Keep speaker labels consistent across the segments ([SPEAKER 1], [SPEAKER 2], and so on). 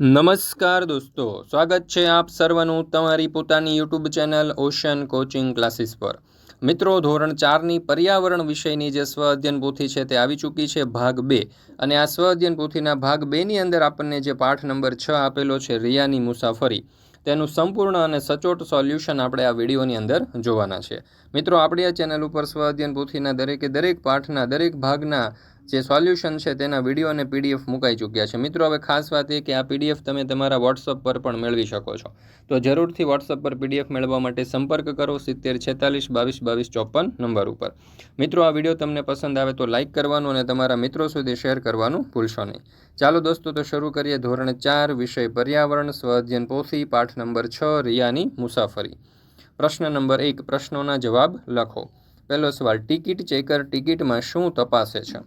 [SPEAKER 1] નમસ્કાર દોસ્તો, સ્વાગત છે આપ સર્વનું તમારી પોતાની YouTube channel Ocean Coaching Classes પર. મિત્રો, ધોરણ ચારની પર્યાવરણ વિષયની જે સ્વ અધ્યયન પોથી છે તે આવી ચૂકી છે ભાગ બે. અને આ સ્વ અધ્યયન પોથીના ભાગ બેની અંદર આપણને જે પાઠ નંબર છ આપેલો છે રિયાની મુસાફરી, તેનું સંપૂર્ણ અને સચોટ સોલ્યુશન આપણે આ વિડીયોની અંદર જોવાના છે. મિત્રો, આપણી આ ચેનલ ઉપર સ્વ અધ્યયન પોથીના દરેકે દરેક પાઠના, દરેક ભાગના જે સોલ્યુશન છે તેના વીડિયો અને પીડીએફ મુકાઈ ચૂક્યા છે. મિત્રો, હવે ખાસ વાત એ કે આ પીડીએફ તમે તમારા વોટ્સઅપ પર પણ મેળવી શકો છો. તો જરૂરથી વોટ્સઅપ પર પીડીએફ મેળવવા માટે સંપર્ક કરો સિત્તેર છેતાલીસ બાવીસ બાવીસ ચોપન નંબર ઉપર. મિત્રો, આ વીડિયો તમને પસંદ આવે તો લાઇક કરવાનું અને તમારા મિત્રો સુધી શેર કરવાનું ભૂલશો નહીં. ચાલો દોસ્તો, તો શરૂ કરીએ ધોરણ ચાર, વિષય પર્યાવરણ સ્વ અધ્યયન પોથી, પાઠ નંબર છ, રિયાની મુસાફરી. પ્રશ્ન નંબર એક, પ્રશ્નોના જવાબ લખો. પહેલો સવાલ, ટિકિટ ચેકર ટિકિટમાં શું તપાસે છે?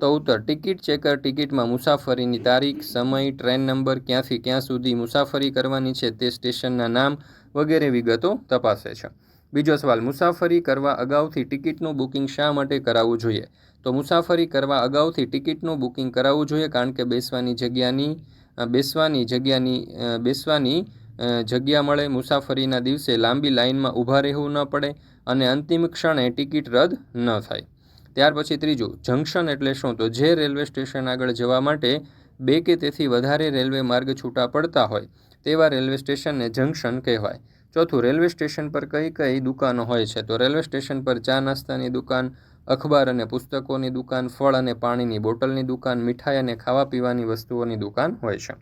[SPEAKER 1] તો ઉત્તર, ટિકિટ ચેકર ટિકિટમાં મુસાફરીની તારીખ, સમય, ટ્રેન નંબર, ક્યાંથી ક્યાં સુધી મુસાફરી કરવાની છે, તે સ્ટેશનના નામ વગેરે વિગતો તપાસે છે. બીજો સવાલ, મુસાફરી કરવા અગાઉથી ટિકિટનું બુકિંગ શા માટે કરાવવું જોઈએ? તો મુસાફરી કરવા અગાઉથી ટિકિટનું બુકિંગ કરાવવું જોઈએ, કારણ કે બેસવાની જગ્યાની બેસવાની જગ્યાની બેસવાની જગ્યા મળે મુસાફરીના દિવસે લાંબી લાઇનમાં ઊભા રહેવું ન પડે અને અંતિમ ક્ષણે ટિકિટ રદ ન થાય. ત્યાર પછી ત્રીજું, જંક્શન એટલે શું? તો જે રેલવે સ્ટેશન આગળ જવા માટે બે કે તેથી વધારે રેલવે માર્ગ છૂટા પડતા હોય, તેવા રેલવે સ્ટેશનને જંક્શન કહેવાય. ચોથું, રેલવે સ્ટેશન પર કઈ કઈ દુકાનો હોય છે? તો રેલવે સ્ટેશન પર ચા નાસ્તાની દુકાન, અખબાર અને પુસ્તકોની દુકાન, ફળ અને પાણીની બોટલની દુકાન, મીઠાઈ અને ખાવા પીવાની વસ્તુઓની દુકાન હોય છે.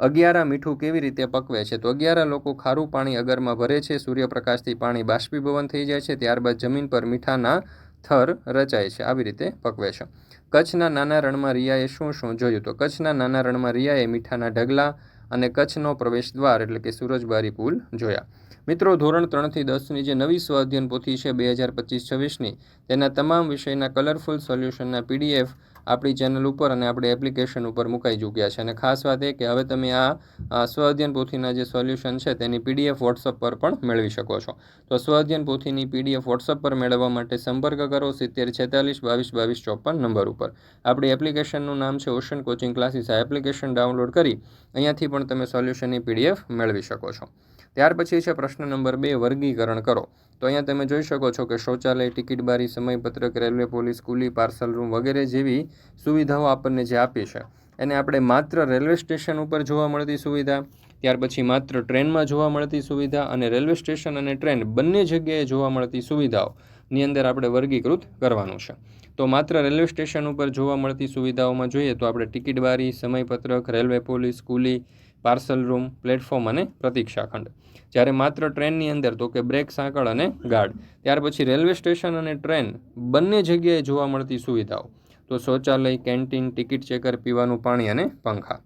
[SPEAKER 1] અગિયારા મીઠું કેવી રીતે પકવે છે? તો અગિયારા લોકો ખારું પાણી અગરમાં ભરે છે. સૂર્યપ્રકાશથી પાણી બાષ્પીભવન થઈ જાય છે. ત્યારબાદ જમીન પર મીઠાના થર રચાય છે. આવી રીતે પકવે છે. કચ્છના નાના રણમાં રિયાએ શું શું જોયું? તો કચ્છના નાના રણમાં રિયાએ મીઠાના ઢગલા અને કચ્છનો પ્રવેશ દ્વાર એટલે કે સુરજબારી પુલ જોયા. મિત્રો, ધોરણ ત્રણથી દસની જે નવી સ્વ અધ્યયન પોથી છે, બે હજાર પચીસ છવ્વીસની, તેના તમામ વિષયના કલરફુલ સોલ્યુશનના પીડીએફ આપણી ચેનલ ઉપર અને આપણી એપ્લિકેશન ઉપર મુકાઈ ચૂક્યા છે. અને ખાસ વાત એ કે હવે તમે આ સ્વ અધ્યયન પોથીના જે સોલ્યુશન છે તેની પીડીએફ વોટ્સઅપ પર પણ મેળવી શકો છો. તો સ્વ અધ્યયન પોથીની પીડીએફ વોટ્સઅપ પર મેળવવા માટે સંપર્ક કરો સિત્તેર છેતાલીસ બાવીસ બાવીસ ચોપન નંબર ઉપર. આપણી એપ્લિકેશનનું નામ છે ઓશન કોચિંગ ક્લાસીસ આ એપ્લિકેશન ડાઉનલોડ કરી અહીંયાથી પણ તમે સોલ્યુશનની પીડીએફ મેળવી શકો છો. ત્યાર પછી છે પ્રશ્ન નંબર બે, વર્ગીકરણ કરો. તો અહીંયા તમે જોઈ શકો છો કે શૌચાલય, ટિકિટ બારી, સમયપત્રક, રેલવે પોલીસ, કુલી, પાર્સલ રૂમ વગેરે જેવી સુવિધાઓ આપણને જે આપી છે. એને આપણે માત્ર રેલવે સ્ટેશન ઉપર જોવા મળતી સુવિધા, ત્યાર પછી માત્ર ટ્રેનમાં જોવા મળતી સુવિધા અને રેલવે સ્ટેશન અને ટ્રેન બંને જગ્યાએ જોવા મળતી સુવિધાઓની અંદર આપણે વર્ગીકૃત કરવાનું છે. તો માત્ર રેલવે સ્ટેશન ઉપર જોવા મળતી સુવિધાઓમાં જોઈએ તો આપણે ટિકિટ બારી, સમયપત્રક, રેલવે પોલીસ, કુલી પાર્સલ રૂમ, પ્લેટફોર્મ અને પ્રતીક્ષા ખંડ. જ્યારે માત્ર ટ્રેનની અંદર, તો કે બ્રેક, સાંકળ અને ગાર્ડ ત્યાર પછી રેલવે સ્ટેશન અને ટ્રેન બંને જગ્યાએ જોવા મળતી સુવિધાઓ. તો શૌચાલય, કેન્ટીન, ટિકિટ ચેકર, પીવાનું પાણી અને પંખા.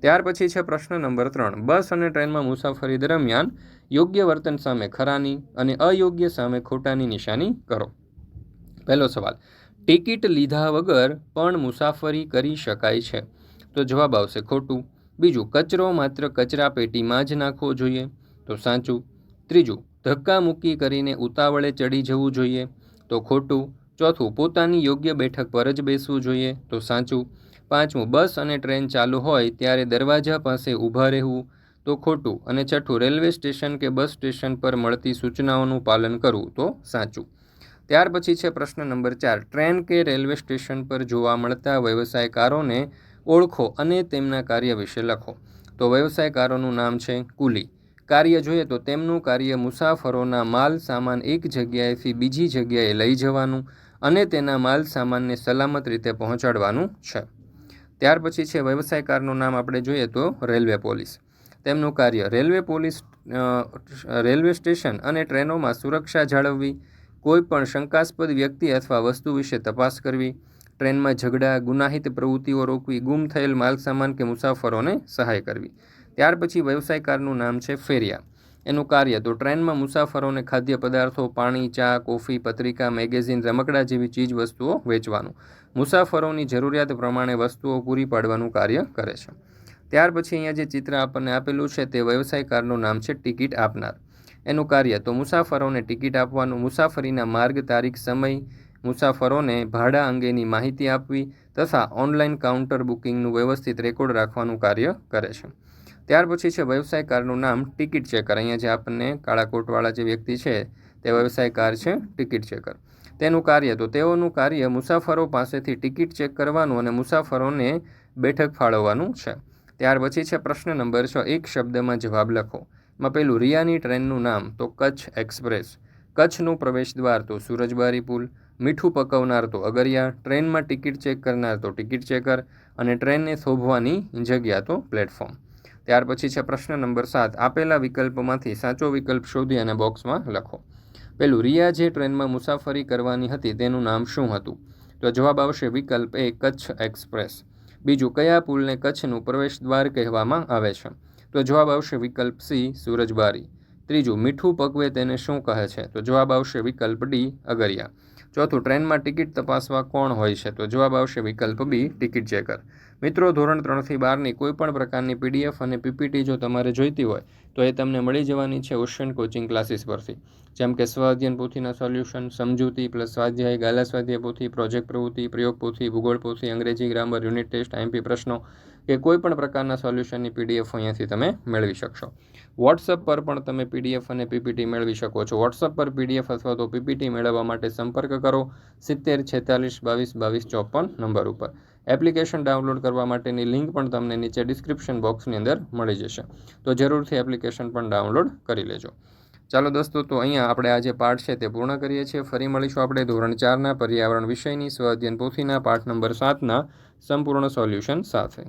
[SPEAKER 1] ત્યાર પછી છે પ્રશ્ન નંબર ત્રણ. બસ અને ટ્રેનમાં મુસાફરી દરમિયાન યોગ્ય વર્તન સામે ખરાની અને અયોગ્ય સામે ખોટાની નિશાની કરો. પહેલો સવાલ. ટિકિટ લીધા વગર પણ મુસાફરી કરી શકાય છે? તો જવાબ આવશે ખોટું. બીજું, કચરો માત્ર કચરા પેટીમાં જ નાખવો જોઈએ. તો સાચું. ત્રીજું, ધક્કા મૂકી કરીને ઉતાવળે ચડી જવું જોઈએ. તો ખોટું. ચોથું, પોતાની યોગ્ય બેઠક પર જ બેસવું જોઈએ. તો સાચું. પાંચમું, બસ અને ટ્રેન ચાલુ હોય ત્યારે દરવાજા પાસે ઊભા રહેવું. તો ખોટું. અને છઠ્ઠું, રેલવે સ્ટેશન કે બસ સ્ટેશન પર મળતી સૂચનાઓનું પાલન કરવું. તો સાચું. ત્યાર પછી છે પ્રશ્ન નંબર ચાર. ટ્રેન કે રેલવે સ્ટેશન પર જોવા મળતા વ્યવસાયકારોને ઓળખો અને તેમના કાર્ય વિશે લખો. તો વ્યવસાયકારોનું નામ છે કુલી. કાર્ય જોઈએ તો તેમનું કાર્ય મુસાફરોના માલ સામાન એક જગ્યાએથી બીજી જગ્યાએ લઈ જવાનું અને તેના માલ સામાનને સલામત રીતે પહોંચાડવાનું છે. ત્યાર પછી છે વ્યવસાયકારનું નામ આપણે જોઈએ તો રેલવે પોલીસ. તેમનું કાર્ય રેલવે પોલીસ રેલવે સ્ટેશન અને ટ્રેનોમાં સુરક્ષા જાળવવી કોઈપણ શંકાસ્પદ વ્યક્તિ અથવા વસ્તુ વિશે તપાસ કરવી ટ્રેનમાં ઝઘડા, ગુનાહિત પ્રવૃત્તિઓ રોકવી, ગુમ થયેલ માલસામાન કે મુસાફરોને સહાય કરવી. ત્યાર પછી વ્યવસાયકારનું નામ છે ફેરિયા. એનું કાર્ય તો ટ્રેનમાં મુસાફરોને ખાદ્ય પદાર્થો, પાણી, ચા, કોફી, પત્રિકા, મેગેઝિન, રમકડા જેવી ચીજ વસ્તુઓ વેચવાનું. મુસાફરોની જરૂરિયાત પ્રમાણે વસ્તુઓ પૂરી પાડવાનું કાર્ય કરે છે. ત્યાર પછી અહીંયા જે ચિત્ર આપણને આપેલું છે તે વ્યવસાયકારનું નામ છે ટિકિટ આપનાર. એનું કાર્ય તો મુસાફરોને ટિકિટ આપવાનું, મુસાફરીના માર્ગ, તારીખ, સમય મુસાફરોને ભાડા અંગેની માહિતી આપવી તથા ઓનલાઈન કાઉન્ટર બુકિંગનું વ્યવસ્થિત રેકોર્ડ રાખવાનું કાર્ય કરે છે. ત્યાર પછી છે વ્યવસાય કારનું નામ ટિકિટ ચેકર. અહીંયા જે આપણને કાળા કોટવાળા જે વ્યક્તિ છે તે વ્યવસાય કાર છે, ટિકિટ ચેકર. તેનું કાર્ય, તો તેઓનું કાર્ય મુસાફરો પાસેથી ટિકિટ ચેક કરવાનું અને મુસાફરોને બેઠક ફાળવવાનું છે. ત્યાર પછી છે પ્રશ્ન નંબર છ, એક શબ્દમાં જવાબ લખો. માં પેલું, રિયાની ટ્રેનનું નામ તો કચ્છ એક્સપ્રેસ. કચ્છનું પ્રવેશ દ્વાર તો સુરજબારી પુલ. મીઠું પકવનાર તો અગરિયા, ટ્રેનમાં ટિકિટ ચેક કરનાર તો ટિકિટ ચેકર અને ટ્રેનને શોભવાની જગ્યા તો પ્લેટફોર્મ. ત્યાર પછી છે પ્રશ્ન નંબર સાત. આપેલા વિકલ્પમાંથી સાચો વિકલ્પ શોધી અને બોક્સમાં લખો. પેલું, રિયા જે ટ્રેનમાં મુસાફરી કરવાની હતી તેનું નામ શું હતું? તો જવાબ આવશે વિકલ્પ એ, કચ્છ એક્સપ્રેસ. બીજું, કયા પુલને કચ્છનું પ્રવેશ દ્વાર કહેવામાં આવે છે? તો જવાબ આવશે વિકલ્પ સી, સૂરજબારી. ત્રીજું, મીઠું પકવે તેને શું કહે છે? તો જવાબ આવશે વિકલ્પ ડી, અગરિયા. ચોથું, ટ્રેનમાં ટિકિટ તપાસવા કોણ હોય છે? તો જવાબ આવશે વિકલ્પ બી, ટિકિટ ચેકર. મિત્રો, ધોરણ ત્રણથી બારની કોઈ પણ પ્રકારની પીડીએફ અને પીપીટી જો તમારે જોઈતી હોય, તો એ તમને મળી જવાની છે ઓશિયન કોચિંગ ક્લાસીસ પરથી. જેમ કે સ્વાધ્યન પોથીના સોલ્યુશન, સમજૂતી પ્લસ સ્વાધ્યાય, ગાલા સ્વાધ્યાય પોથી, પ્રોજેક્ટ પ્રવૃત્તિ, પ્રયોગ પોથી, ભૂગોળ પોથી, અંગ્રેજી ગ્રામર, યુનિટ ટેસ્ટ, આઈએમપી પ્રશ્નો કે કોઈ પણ પ્રકારના સોલ્યુશનની પીડીએફ અહીંયાથી તમે મેળવી શકશો. વોટ્સઅપ પર પણ તમે પીડીએફ અને પીપીટી મેળવી શકો છો. વોટ્સઅપ પર પીડીએફ અથવા તો પીપીટી મેળવવા માટે સંપર્ક કરો સિત્તેર, છેતાલીસ, બાવીસ બાવીસ, ચોપન નંબર ઉપર. એપ્લિકેશન ડાઉનલોડ કરવા માટેની લિંક પણ તમને નીચે ડિસ્ક્રિપ્શન બોક્સની અંદર મળી જશે. તો જરૂરથી એપ્લિકેશન પણ ડાઉનલોડ કરી લેજો. ચાલો દોસ્તો, તો અહીંયા આપણે આજે પાઠ છે તે પૂર્ણ કરીએ છીએ. ફરી મળીશું આપણે ધોરણ ચારના પર્યાવરણ વિષયની સ્વ અધ્યયન પોથીના પાઠ નંબર સાતના સંપૂર્ણ સોલ્યુશન સાથે.